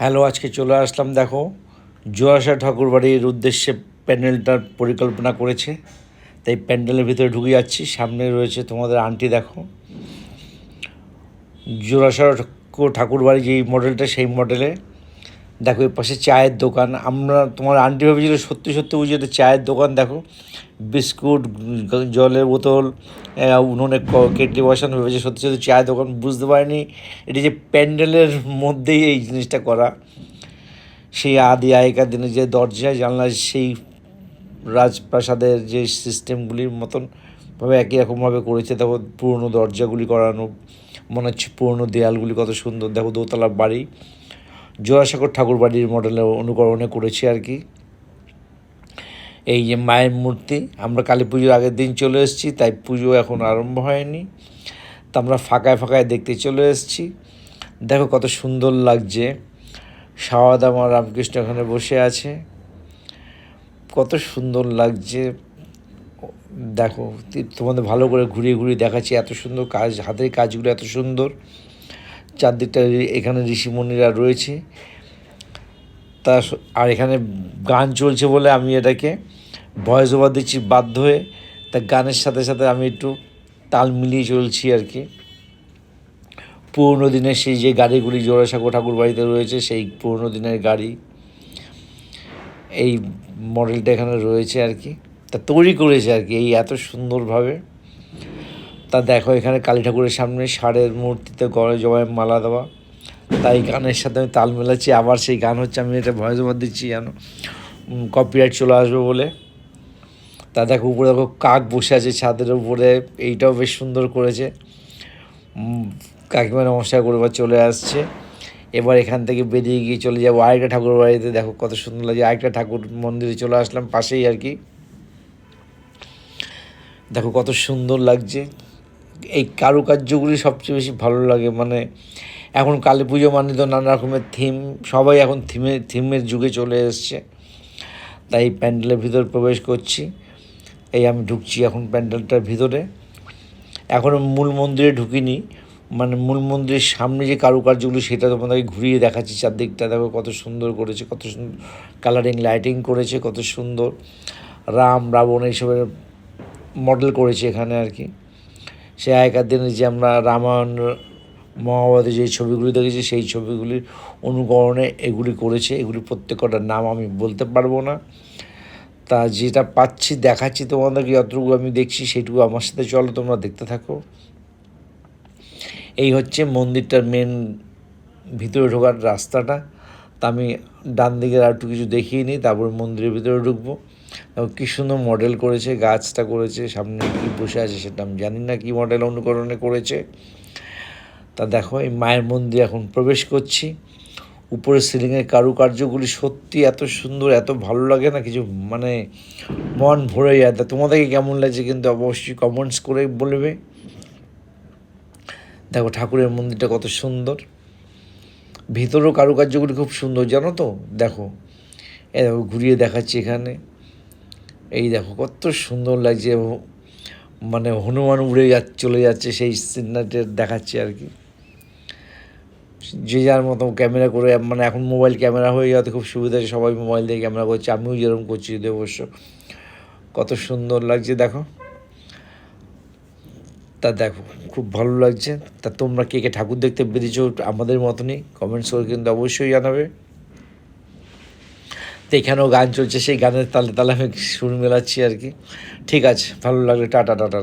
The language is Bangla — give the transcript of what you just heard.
হ্যালো আজকে চলে আসলাম, দেখো। জোয়াশা ঠাকুরবাড়ির উদ্দেশ্যে প্যান্ডেলটার পরিকল্পনা করেছে। তাই প্যান্ডেলের ভিতরে ঢুকে যাচ্ছি, সামনে রয়েছে তোমাদের আন্টি, দেখো। জোড়াশা ঠাকুরবাড়ি যেই মডেলটা, সেই মডেলে দেখো এর পাশে চায়ের দোকান। আমরা, তোমার আন্টি ভেবেছিল সত্যি সত্যি বুঝি চায়ের দোকান, দেখো। বিস্কুট, জলের বোতল উনুনে কেটলি বসানো ভেবেছে সত্যি সত্যি চায়ের দোকান, বুঝতে পারিনি। এটি যে প্যান্ডেলের মধ্যেই এই জিনিসটা করা। সেই আদি আগেকার দিনে যে দরজা জানলা, সেই রাজপ্রাসাদের যে সিস্টেমগুলির মতন ভাবে একই রকমভাবে করেছে। দেখো, পুরনো দরজাগুলি করানো, মনে হচ্ছে পুরনো দেয়ালগুলি কত সুন্দর। দেখো দোতলা বাড়ি। জোড়াসাগর ঠাকুর বাড়ির মডেলে অনুকরণে করেছি আর কি। এই যে মায়ের মূর্তি, আমরা কালী পুজোর আগের দিন চলে এসেছি, তাই পুজো এখন আরম্ভ হয়নি। তা আমরা ফাঁকায় ফাঁকায় দেখতে চলে এসেছি। দেখো কত সুন্দর লাগছে। শাওয়াদ আমার রামকৃষ্ণ এখানে বসে আছে। কত সুন্দর লাগছে। দেখো, তোমাদের ভালো করে ঘুরিয়ে ঘুরিয়ে দেখাচ্ছি, এত সুন্দর কাজ, হাতের কাজগুলো এত সুন্দর। চারদিকটা এখানে ঋষিমুনিরা রয়েছে। তা আর এখানে গান চলছে বলে আমি এটাকে ভয়েস ওভার দিচ্ছি বাধ্য হয়ে। তা গানের সাথে সাথে আমি একটু তাল মিলিয়ে চলছি আর কি। পুরনো দিনের সেই যে গাড়িগুলি জোড়াসাঁকো ঠাকুর বাড়িতে রয়েছে, সেই পুরনো দিনের গাড়ি, এই মডেলটা এখানে রয়েছে আর কি। তা তৈরি করেছে আর কি, এই এত সুন্দরভাবে। তা দেখো, এখানে কালী ঠাকুরের সামনে ষাঁড়ের মূর্তিতে গড়ে জবাই মালা দেওয়া। তাই গানের সাথে আমি তাল মেলাচ্ছি, আবার সেই গান হচ্ছে আমি এটা ভয়েস ওভার দিচ্ছি যেন কপিরাইট চলে আসবে বলে। তা দেখো, উপরে দেখো কাক বসে আছে ছাদের উপরে, এইটাও বেশ সুন্দর করেছে। কাকিমা নমস্কার করে এবার চলে আসছে। এবার এখান থেকে বেরিয়ে গিয়ে চলে যাব। আরেকটা ঠাকুর বাড়িতে দেখো কত সুন্দর লাগে আরেকটা ঠাকুর মন্দিরে চলে আসলাম, পাশেই আর কি। দেখো কত সুন্দর লাগছে। এই কারুকার্যগুলি সবচেয়ে বেশি ভালো লাগে মানে এখন কালী পুজো মানে তো নানা রকমের থিম সবাই এখন থিমে থিমের যুগে চলে এসছে। তাই প্যান্ডেলের ভিতর প্রবেশ করছি। এই আমি ঢুকছি এখন প্যান্ডেলটার ভিতরে। এখনও মূল মন্দিরে ঢুকিনি মানে মূল মন্দিরের সামনে যে কারুকার্যগুলো সেটা তোমাদেরকে ঘুরিয়ে দেখাচ্ছি। চারদিকটা দেখো কত সুন্দর করেছে, কত সুন্দর কালারিং লাইটিং করেছে, কত সুন্দর। রাম, রাবণ এইসবের মডেল করেছে এখানে আর কি। সে আগেকার দিনে যে আমরা রামায়ণ মহাভারতে যে ছবিগুলি দেখেছি, সেই ছবিগুলির অনুকরণে এগুলি করেছে। এগুলি প্রত্যেকটার নাম আমি বলতে পারব না। তা যেটা পাচ্ছি, দেখাচ্ছি তোমাদেরকে, যতটুকু আমি দেখছি সেটুকু আমার সাথে চলো, তোমরা দেখতে থাকো। এই হচ্ছে মন্দিরটার মেন ভিতরে ঢোকার রাস্তাটা। তা আমি ডান দিকের আর একটু কিছু দেখিয়ে নিই, তারপর মন্দিরের ভিতরে ঢুকবো। কী সুন্দর মডেল করেছে, গাছটা করেছে, সামনে কি বসে আছে সেটা আমি জানি না কি মডেল অনুকরণে করেছে। তা দেখো, এই মায়ের মন্দির এখন প্রবেশ করছি। উপরে সিলিংয়ের কারুকার্যগুলি সত্যি এত সুন্দর, এত ভালো লাগে না কিছু? মানে মন ভরে যায়। তোমাদেরকে কেমন লাগছে কিন্তু অবশ্যই কমেন্টস করে বলবে। দেখো, ঠাকুরের মন্দিরটা কত সুন্দর। ভিতরেও কারুকার্যগুলি খুব সুন্দর, জানো তো? দেখো, এ দেখো, ঘুরিয়ে দেখাচ্ছি এখানে। এই দেখো, কত সুন্দর লাগছে মানে হনুমান উড়ে যা চলে যাচ্ছে, সেই সিনারিটা দেখাচ্ছে আর কি। যে যার মতো ক্যামেরা করে মানে এখন মোবাইল ক্যামেরা হয়ে যাওয়াতে খুব সুবিধা আছে, সবাই মোবাইল দিয়ে ক্যামেরা করছে, আমিও যেরকম করছি যদি অবশ্য। কত সুন্দর লাগছে, দেখো। তা দেখো, খুব ভালো লাগছে। তা তোমরা কে কে ঠাকুর দেখতে বেরিয়েছো আমাদের মতনই কমেন্টস করে কিন্তু অবশ্যই জানাবে। তো এখানেও গান চলছে, সেই গানের তালে তালে আমি সুর মেলাচ্ছি আর কি। ঠিক আছে, ভালো লাগলে, টাটা টাটা।